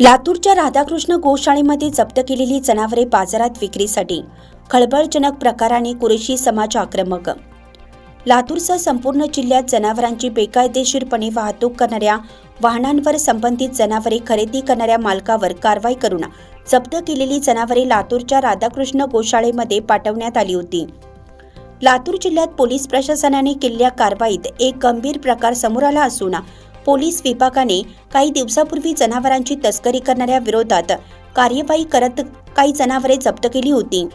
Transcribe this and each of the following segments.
लातूरच्या राधाकृष्ण गोशाळेमध्ये जप्त केलेली जनावरे बाजारात विक्रीसाठी खळबळजनक प्रकाराने कुरेशी समाज आक्रमक. लातूरसह संपूर्ण जिल्ह्यात जनावरांची बेकायदेशीरपणे वाहतूक करणाऱ्या वाहनांवर संबंधित जनावरे खरेदी करणाऱ्या मालकावर कारवाई करून जप्त केलेली जनावरे लातूरच्या राधाकृष्ण गोशाळेमध्ये पाठवण्यात आली होती. लातूर जिल्ह्यात पोलीस प्रशासनाने केलेल्या कारवाईत एक गंभीर प्रकार समोर आला असून पोलीस विभागाने काही दिवसापूर्वी जनावरांची तस्करी करणाऱ्या विरोधात कार्यवाही करत काही जनावरे जप्त केली होती.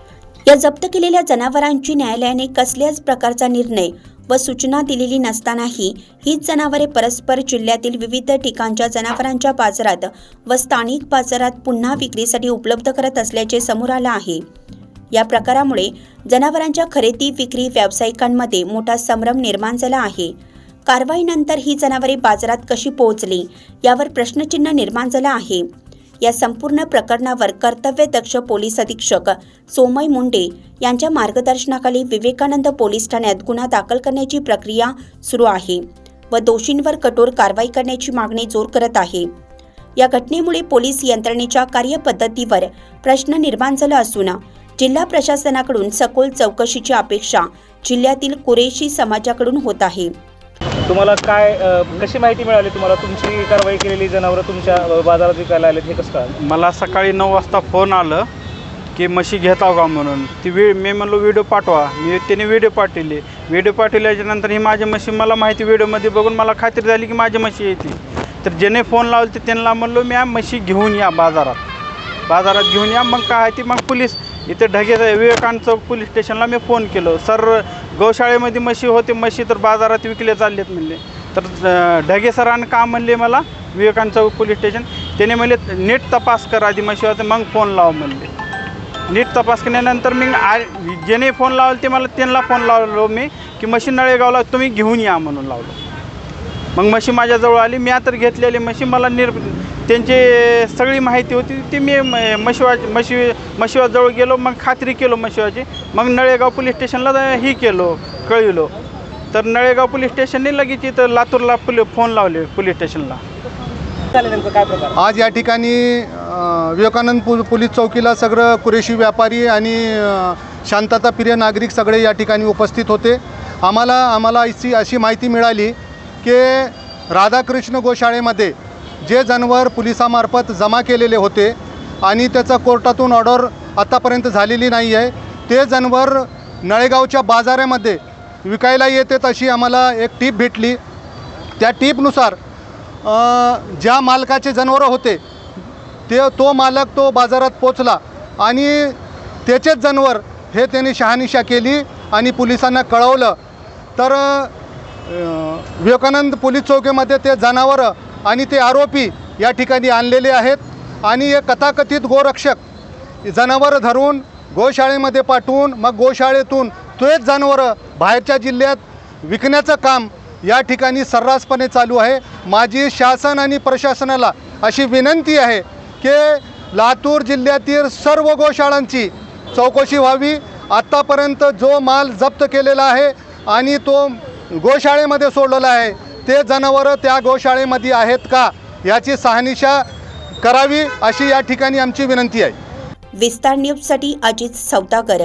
या जप्त केलेल्या जनावरांची न्यायालयाने कसल्याच प्रकारचा निर्णय व सूचना दिलेली नसतानाही हीच जनावरे परस्पर जिल्ह्यातील विविध ठिकाणच्या जनावरांच्या बाजारात व स्थानिक बाजारात पुन्हा विक्रीसाठी उपलब्ध करत असल्याचे समोर आलं आहे. या प्रकारामुळे जनावरांच्या खरेदी विक्री व्यावसायिकांमध्ये मोठा संभ्रम निर्माण झाला आहे. कारवाईनंतर ही जनावरे बाजारात कशी पोहोचली यावर प्रश्नचिन्ह निर्माण झालं आहे. या संपूर्ण प्रकरणावर कर्तव्यदक्ष पोलीस अधीक्षक सोमय मुंडे यांच्या मार्गदर्शनाखाली विवेकानंद पोलीस ठाण्यात गुन्हा दाखल करण्याची प्रक्रिया सुरू आहे व दोषींवर कठोर कारवाई करण्याची मागणी जोर करत आहे. या घटनेमुळे पोलीस यंत्रणेच्या कार्यपद्धतीवर प्रश्न निर्माण झाला असून जिल्हा प्रशासनाकडून सखोल चौकशीची अपेक्षा जिल्ह्यातील कुरेशी समाजाकडून होत आहे. तुम्हाला काय अ, कशी माहिती मिळाली तुम्हाला? तुमची कारवाई केलेली जनावरं तुमच्या अ, बाजारात विकायला आलेत हे कसं कळालं? मला सकाळी नऊ वाजता फोन आलं की म्हशी घेताव का म्हणून. ती वी मी म्हणलो व्हिडिओ पाठवा. मी त्याने व्हिडिओ पाठवले. व्हिडिओ पाठवल्याच्यानंतर ही माझी म्हशी मला माहिती व्हिडिओमध्ये बघून मला खात्री झाली की माझी म्हशी येते तर ज्याने फोन लावले ते त्यांना म्हणलो मी म्हशी घेऊन या बाजारात. बाजारात घेऊन या मग काय आहे ती? मग पोलीस इथे ढगे विवेकानंद चौक पोलीस स्टेशनला मी फोन केलो. सर गौशाळेमध्ये म्हशी होते म्हशी तर बाजारात विकले चाललेत म्हणले. तर ढगे सरानं का म्हणले मला? Vivekananda Chowk police station. त्याने म्हणले नीट तपास कर आधी म्हशी होते मग फोन लाव म्हणले. नीट तपास केल्यानंतर मी आ ज्याने फोन लावला ते मला त्यांना फोन लावलो मी की म्हशी नळेगावला तुम्ही घेऊन या म्हणून लावलं. मग म्हशी माझ्याजवळ आली मी तर घेतलेली म्हशी मला निर त्यांची सगळी माहिती होती ती मी म- म्हशीवा म्हशी म्हशीवाजवळ गेलो मग खात्री केलो म्हशीवाची मग नळेगाव पोलीस स्टेशनला ही केलो कळविलो. तर नळेगाव पोलीस स्टेशनने लगेच इथं लातूरला पुली फोन लावले पोलीस स्टेशनला. आज या ठिकाणी विवेकानंद पो पोलीस चौकीला सगळं कुरेशी व्यापारी आणि शांतताप्रिय नागरिक सगळे या ठिकाणी उपस्थित होते. आम्हाला आम्हाला अशी अशी माहिती मिळाली की राधाकृष्ण गोशाळेमध्ये जे जनावर पोलिसामार्फत जमा केलेले होते आणि त्याचा कोर्टातून ऑर्डर आत्तापर्यंत झालेली नाही आहे ते जनावर नळेगावच्या बाजारामध्ये विकायला येते अशी आम्हाला एक टीप भेटली. त्या टीपनुसार ज्या मालकाचे जनावरं होते ते तो मालक तो बाजारात पोचला आणि त्याचेच जनावर हे त्याने शहानिशा केली आणि पोलिसांना कळवलं. तर विवेकानंद पोलीस चौकीमध्ये ते जनावरं आणि ते आरोपी या ठिकाणी आणलेले आहेत. आणि हे कथाकथित गोरक्षक जनावरं धरून गोशाळेमध्ये पाठवून मग गोशाळेतून तेच जनावरं बाहेरच्या जिल्ह्यात विकण्याचं काम या ठिकाणी सर्रासपणे चालू आहे. माझी शासन आणि प्रशासनाला अशी विनंती आहे की लातूर जिल्ह्यातील सर्व गोशाळांची चौकशी व्हावी. आत्तापर्यंत जो माल जप्त केलेला आहे आणि तो गोशाळेमध्ये सोडलेलं आहे. ते जनावरं त्या गोशाळेमध्ये आहेत का याची सहानिशा करावी अशी या ठिकाणी आमची विनंती आहे. विस्तार न्यूजसाठी अजित सौदागर.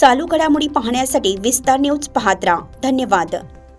चालू घडामोडी पाहण्यासाठी विस्तार न्यूज पाहत राहा. धन्यवाद.